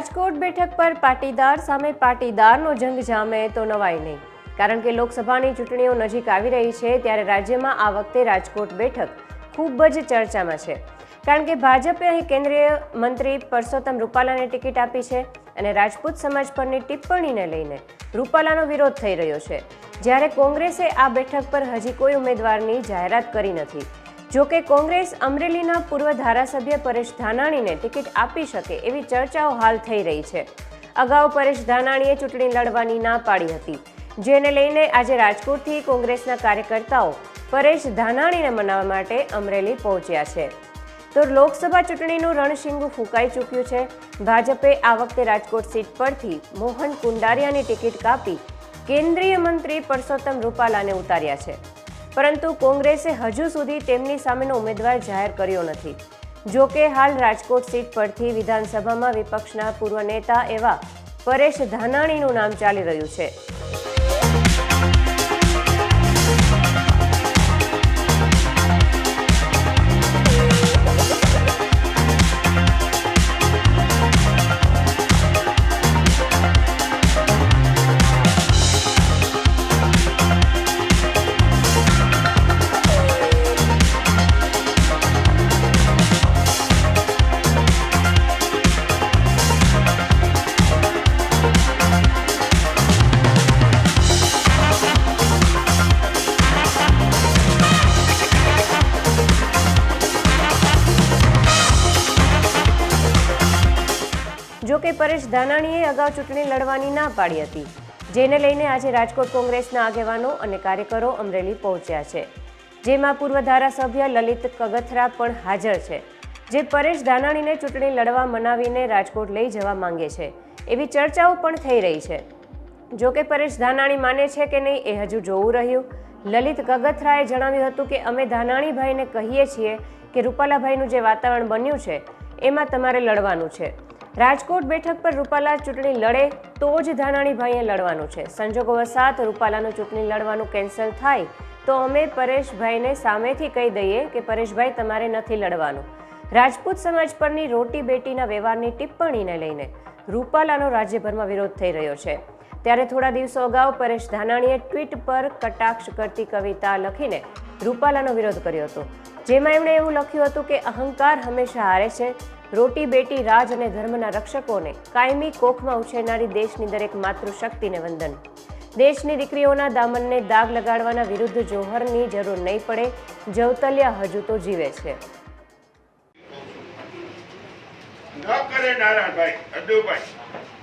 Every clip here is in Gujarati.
રાજકોટ બેઠક પર પાટીદાર સામે પાટીદારનો જંગ જામે તો નવાય નહીં. કારણ કે લોકસભાની ચૂંટણીઓ નજીક આવી રહી છે, ત્યારે રાજ્યમાં આ વખતે રાજકોટ બેઠક ખૂબ જ ચર્ચામાં છે. કારણ કે ભાજપે અહીં કેન્દ્રીય મંત્રી પરસોત્તમ રૂપાલાને ટિકિટ આપી છે અને રાજપૂત સમાજ પરની ટિપ્પણીને લઈને રૂપાલાનો વિરોધ થઈ રહ્યો છે. જ્યારે કોંગ્રેસે આ બેઠક પર હજી કોઈ ઉમેદવારની જાહેરાત કરી નથી જો કે કોંગ્રેસ અમરેલીના પૂર્વ ધારાસભ્ય પરેશ ધાનાણીને ટિકિટ આપી શકે એવી ચર્ચાઓ હાલ થઈ રહી છે. અગાઉ પરેશ ધાનાણીએ ચૂંટણી લડવાની ના પાડી હતી. જેને લઈને આજે રાજકોટથી કોંગ્રેસના કાર્યકર્તાઓ પરેશ ધાનાણીને મનાવવા માટે અમરેલી પહોંચ્યા છે. તો લોકસભા ચૂંટણીનું રણશીંગુ ફૂંકાઈ ચૂક્યું છે. ભાજપે આ વખતે રાજકોટ સીટ પરથી મોહન કુંડારિયાની ટિકિટ કાપી કેન્દ્રીય મંત્રી પરસોત્તમ રૂપાલાને ઉતાર્યા છે. પરંતુ કોંગ્રેસે હજુ સુધી તેમની સામેનો ઉમેદવાર જાહેર કર્યો નથી. જો કે હાલ રાજકોટ સીટ પરથી વિધાનસભામાં વિપક્ષના પૂર્વ નેતા એવા પરેશ ધાનાણીનું નામ ચાલી રહ્યું છે. જો પરેશ ધાનાણીએ અગાઉ ચૂંટણી લડવાની ના પાડી હતી, જેને લઈને આજે રાજકોટ કોંગ્રેસના આગેવાનો અને કાર્યકરો અમરેલી પહોંચ્યા છે. જેમાં પૂર્વ ધારાસભ્ય લલિત કગથરા પણ હાજર છે, જે પરેશ ધાનાણીને ચૂંટણી લડવા મનાવીને રાજકોટ લઈ જવા માંગે છે, એવી ચર્ચાઓ પણ થઈ રહી છે. જો કે પરેશ ધાનાણી માને છે કે નહીં એ હજુ જોવું રહ્યું. લલિત કગથરાએ જણાવ્યું હતું કે અમે ધાનાણીભાઈને કહીએ છીએ કે રૂપાલાભાઈનું જે વાતાવરણ બન્યું છે, એમાં તમારે લડવાનું છે. રાજકોટ બેઠક પર રૂપાલા ચૂંટણી લડે તો જ ધાનાણીભાઈએ લડવાનું છે. સંજોગો વસાત રૂપાલાનું ચૂંટણી લડવાનું કેન્સલ થાય તો અમે પરેશભાઈને સામેથી કહી દઈએ કે પરેશભાઈ, તમારે નથી લડવાનું. રાજપૂત સમાજ પરની રોટી બેટીના વ્યવહારની ટિપ્પણીને લઈને રૂપાલાનો રાજ્યભરમાં વિરોધ થઈ રહ્યો છે. ત્યારે થોડા દિવસો અગાઉ પરેશ ધાનાણીએ ટ્વીટ પર કટાક્ષ કરતી કવિતા લખીને રૂપાલાનો વિરોધ કર્યો હતો. જેમાં એમણે એવું લખ્યું હતું કે અહંકાર હંમેશા હારે છે રોટી, બેટી, રાજ અને ધર્મના રક્ષકોને કાયમી કોખમાં ઉછેરનારી દેશની દરેક માતૃશક્તિને વંદન. દેશની દીકરીઓના દામનને દાગ લગાડવાના વિરુદ્ધ જોહરની જરૂર નહીં પડે, જવતલિયા હજુ તો જીવે છે.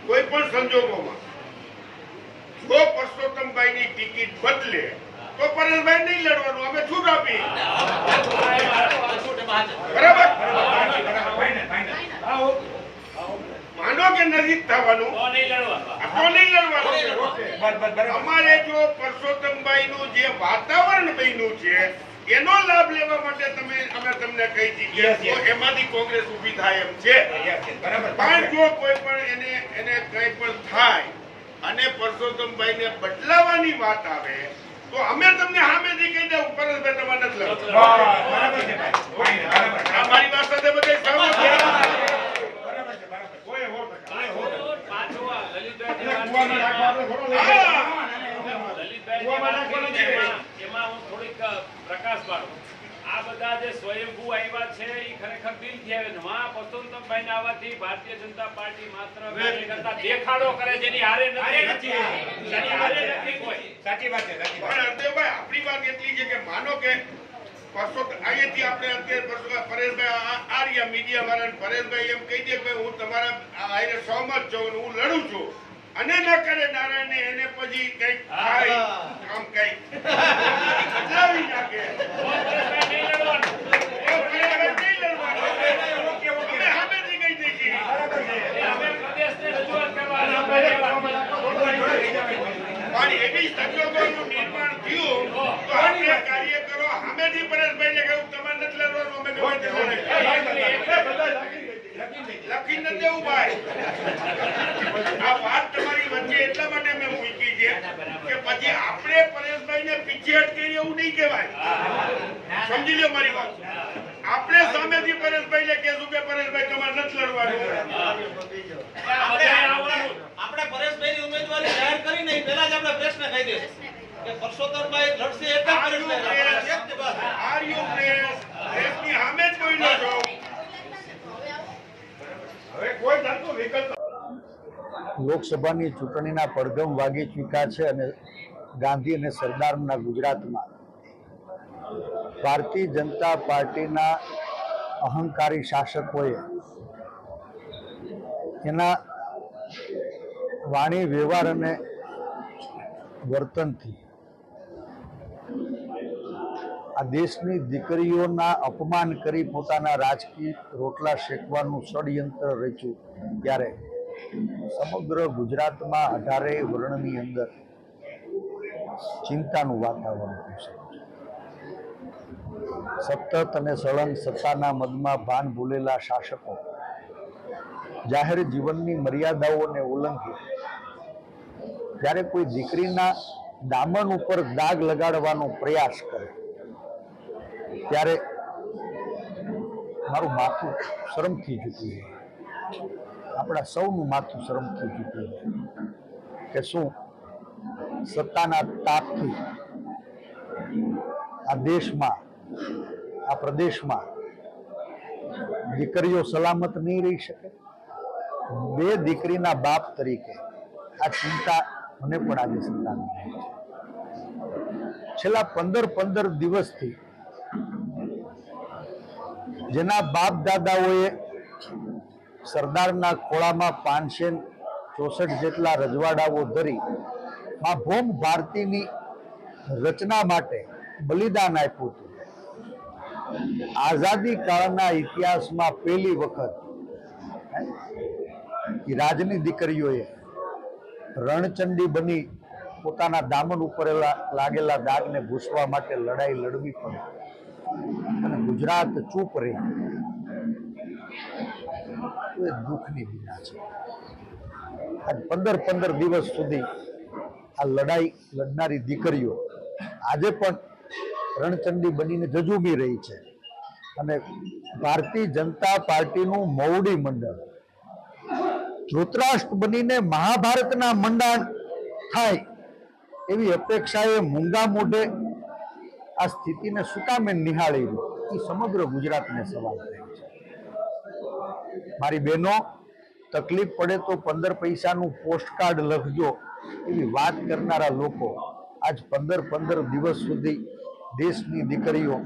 કોઈ પણ સંજોગોમાં. જો પરસોત્તમભાઈની ટિકિટ બદલે તો પરેશભાઈ નહીં લડવાનું અમે છૂટ આપી બરાબર? માનો કે નથી થવાનું? તો નહીં લડવાનું. અમારે જો પરસોત્તમભાઈનું જે વાતાવરણ બન્યું છે એનો લાભ લેવા માટે તમે અમે તમને કહી દીધી તો એમાંથી કોંગ્રેસ ઊભી થાય એમ છે. પણ જો કોઈ પણ એને એને કંઈ પણ થાય અને પરસોત્તમભાઈને બદલાવાની વાત આવે તો અમે તમને સામેથી કહી દઉં પરેશભાઈ તમારે નથી લડવાનું. આ મારી વાત સાથે બધા સહમત છે? હા. એમાં હું થોડીક પ્રકાશ પાડું આ બધા જે સ્વયંભૂ આવ્યા છે એ ખરેખર દિલથી આવે છે. માં પરસોત્તમભાઈને આવવાથી ભારતીય જનતા પાર્ટી માત્ર કાર્યકર્તા દેખાડો કરે જેની હારે નથી. એની હારે નથી. હરદેવભાઈ, આપણી વાત એટલી છે કે માનો કે પરસો- અહીંયાથી આપણે અત્યારે પરસો- પરેશભાઈ આ- આ રહ્યા મીડિયા વાળાને પરેશભાઈ એમ કહી દે કે હું તમારા આ હારે સહમત છું હું લડું છું. અને ન કરે નારાયણ ને એને પછી કંઈક આમ કંઈક. બદલાવી નાખે પરેશભાઈ નહીં લડવાનું. એ પરેશભાઈ નહીં લડવાનું. અમે સામેથી કહી દઈએ એ અમે પ્રદેશને રજૂઆત કરવાના અમે રહેવાનું. પણ એવી સંજોગોનું નિર્માણ થયું તો આપણે કાર્યકરો સામેથી પરેશભાઈને કહ્યું તમારે નથી લડવાનું અમે ગમે તે લડાઈ. લખી નથી દેવું ભાઈ. આ વાત તમારી વચ્ચે એટલા માટે મેં મૂકી છે કે પછી આપણે પરેશભાઈને પીછેહટ કરી એવું નહીં કહેવાય. સમજી લો મારી વાત. આપણે સામેથી પરેશભાઈને કહેશું કે પરેશભાઈ તમારે નથી લડવાનું. આપણે આવવાનું. આપણે પરેશભાઈની ઉમેદવારી જાહેર કરી નહીં પહેલા જ આપણે પ્રશ્ન કહી દઈશું. કે પરસોત્તમભાઈ લડશે એટલે પરેશભાઈ સામે જ કોઈ ન. હવે કોઈ જાતનો વિકલ્પ લોકસભાની ચૂંટણીના પડઘમ વાગી ચૂક્યા છે અને ગાંધી અને સરદારના ગુજરાતમાં ભારતીય જનતા પાર્ટીના અહંકારી શાસકોએ એના વાણી, વ્યવહાર અને વર્તનથી. આ દેશની દીકરીઓના અપમાન કરી પોતાના રાજકીય રોટલા શેકવાનું ષડયંત્ર રચ્યું ત્યારે સમગ્ર ગુજરાતમાં અઢારેય વર્ણની અંદર ચિંતાનું વાતાવરણ છે. સતત અને સળંગ સત્તાના મદમાં ભાન ભૂલેલા શાસકો જાહેર જીવનની મર્યાદાઓને ઉલ્લંઘી જ્યારે કોઈ દીકરીના દામન ઉપર દાગ લગાડવાનો પ્રયાસ કરે, ત્યારે મારું માથું શરમથી ચૂક્યું છે આપણા સૌનું માથું શરમથી ચૂક્યું છે કે શું સત્તાના તાપથી આ દેશમાં, આ પ્રદેશમાં દીકરીઓ સલામત નહીં રહી શકે? બે દીકરીના બાપ તરીકે આ ચિંતા મને પણ આજે સંતાન છેલ્લા પંદર પંદર દિવસથી જેના બાપ દાદાઓએ સરદારના ખોળામાં પાંચસો ચોસઠ જેટલા રજવાડાઓ ધરી માં ભોમ ભારતીની રચના માટે બલિદાન આપ્યું હતું. આઝાદી કાળના ઇતિહાસમાં પહેલી વખત રાજની દીકરીઓએ રણચંડી બની પોતાના દામન ઉપર લાગેલા દાગને ભૂસવા માટે લડાઈ લડવી પડી. અને ગુજરાત ચૂપ રહી. એ દુઃખની વિના છે. આજ પંદર પંદર દિવસ સુધી આ લડાઈ લડનારી દીકરીઓ આજે પણ રણચંડી બનીને જજુમી રહી છે. અને ભારતીય જનતા પાર્ટીનું મૌડી મંડળ ધૃતરાષ્ટ્ર બનીને મહાભારતના મંડાણ થાય એવી અપેક્ષાએ મૂંગા મોઢે આ સ્થિતિને સુકામે કામે નિહાળી એ સમગ્ર ગુજરાતને સવાલ થાય છે. મારી બહેનો, તકલીફ પડે તો પંદર પૈસાનું પોસ્ટકાર્ડ લખજો એવી વાત કરનારા લોકો આજ પંદર પંદર દિવસ સુધી દેશની દીકરીઓ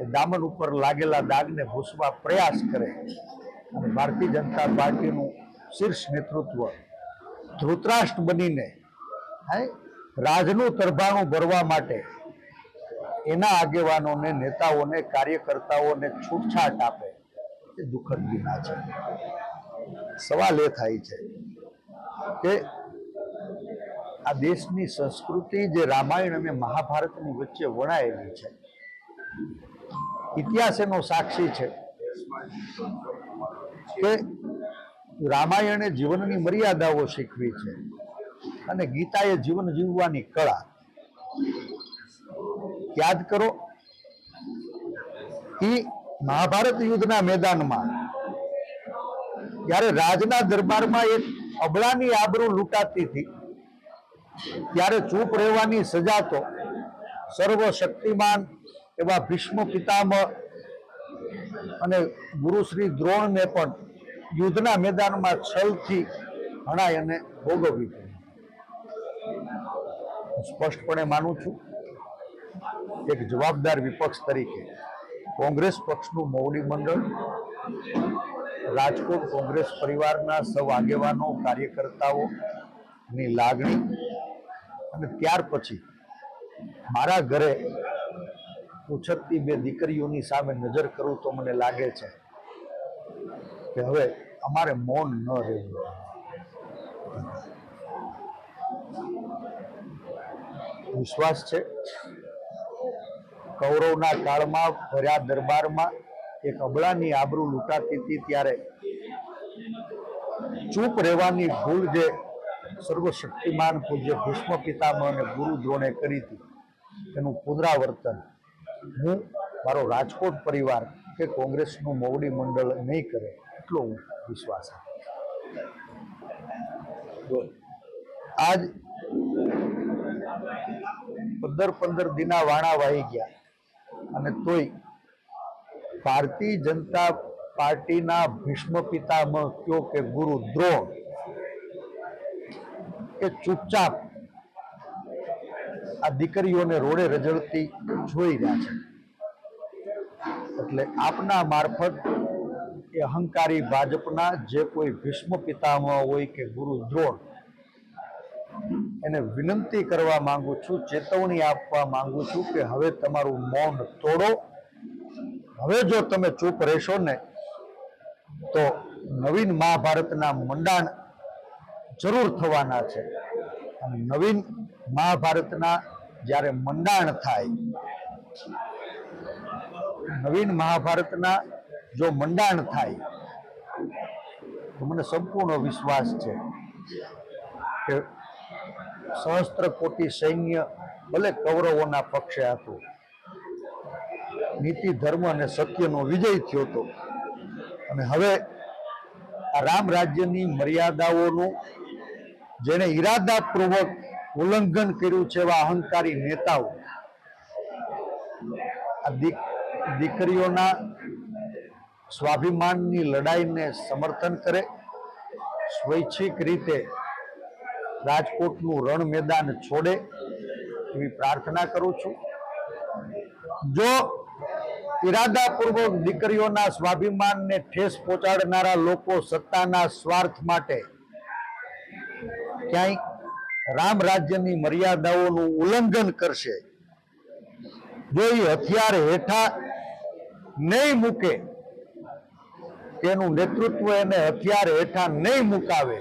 એ દામન ઉપર લાગેલા દાગને ભૂસવા પ્રયાસ કરે. અને ભારતીય જનતા પાર્ટીનું શીર્ષ નેતૃત્વ. ધૃતરાષ્ટ્ર બનીને રાજનું તરભાણું ભરવા માટે એના આગેવાનોને, નેતાઓને, કાર્યકર્તાઓને છૂટછાટ આપે. એ દુઃખદ વિના છે. સવાલ એ થાય છે કે આ દેશની સંસ્કૃતિ જે રામાયણ અને મહાભારતની વચ્ચે વણાયેલી છે, ઇતિહાસ એનો સાક્ષી છે કે રામાયણે જીવનની મર્યાદાઓ શીખવી છે અને ગીતાએ જીવન જીવવાની કળા. યાદ કરો એ મહાભારત યુદ્ધના મેદાનમાં જ્યારે રાજના દરબારમાં એક અબળાની આબરૂ લૂંટાતી હતી, ત્યારે ચૂપ રહેવાની સજા તો સર્વશક્તિમાન એવા ભીષ્મ પિતામહ અને ગુરુ શ્રી દ્રોણને પણ યુદ્ધના મેદાનમાં છલથી હણાય અને ભોગવવી પડે. સ્પષ્ટપણે માનું છું, એક જવાબદાર વિપક્ષ તરીકે કોંગ્રેસ પક્ષનું મોવડી મંડળ, રાજકોટ કોંગ્રેસ પરિવારના સૌ આગેવાનો કાર્યકર્તાઓની લાગણી અને ત્યાર પછી મારા ઘરે ઉછકતી બે દીકરીઓની સામે નજર કરું તો મને લાગે છે કે હવે અમારે મૌન ન રહેવું. વિશ્વાસ છે? કૌરવના કાળમાં ભર્યા દરબારમાં એક અબળાની આબરૂ લૂંટાતી હતી ત્યારે ચૂપ રહેવાની ભૂલ જે સર્વશક્તિમાન પૂજ્ય ભીષ્મ પિતામહ અને ગુરુ દ્રોણે કરી હતી એનું પુનરાવર્તન હું, મારો રાજકોટ પરિવાર કે કોંગ્રેસનું મોવડી મંડળ નહીં કરે. એટલો વિશ્વાસ આજ પંદર પંદર દિના વાણા વાહી ગયા. અને તોય ભારતીય જનતા પાર્ટીના ભીષ્મ પિતામહ કયો કે ગુરુ દ્રોણ કે ચૂપચાપ આ દીકરીઓને રોડે રજળતી જોઈ રહ્યા છે. એટલે આપના મારફત એ અહંકારી ભાજપના જે કોઈ ભીષ્મ પિતામહ હોય કે ગુરુ દ્રોણ, એને વિનંતી કરવા માંગુ છું, ચેતવણી આપવા માંગુ છું કે હવે તમારું મૌન તોડો. હવે જો તમે ચૂપ રહેશો ને, તો નવીન મહાભારતના મંડાણ જરૂર થવાના છે. અને નવીન મહાભારતના જ્યારે મંડાણ થાય, નવીન મહાભારતના જો મંડાણ થાય, તો મને સંપૂર્ણ વિશ્વાસ છે કે સહસ્ત્ર કોટી સૈન્ય ભલે કૌરવોના પક્ષે હતું, નીતિ, ધર્મ અને સત્યનો વિજય થયો હતો. અને હવે આ રામ રાજ્યની મર્યાદાઓનું જેને ઈરાદાપૂર્વક ઉલ્લંઘન કર્યું છે એવા અહંકારી નેતાઓ, આ દીક, દીકરીઓના સ્વાભિમાનની લડાઈને સમર્થન કરે. સ્વૈચ્છિક રીતે રાજકોટનું રણ મેદાન છોડે એવી પ્રાર્થના કરું છું. જો ઈરાદાપૂર્વક દીકરીઓના સ્વાભિમાનને ઠેસ પહોંચાડનારા લોકો સત્તાના સ્વાર્થ માટે ક્યાંય રામ રાજ્યની મર્યાદાઓનું ઉલ્લંઘન કરશે, જો એ હથિયાર હેઠા નહીં મૂકે તેનું નેતૃત્વ એને હથિયાર હેઠા નહીં મુકાવે.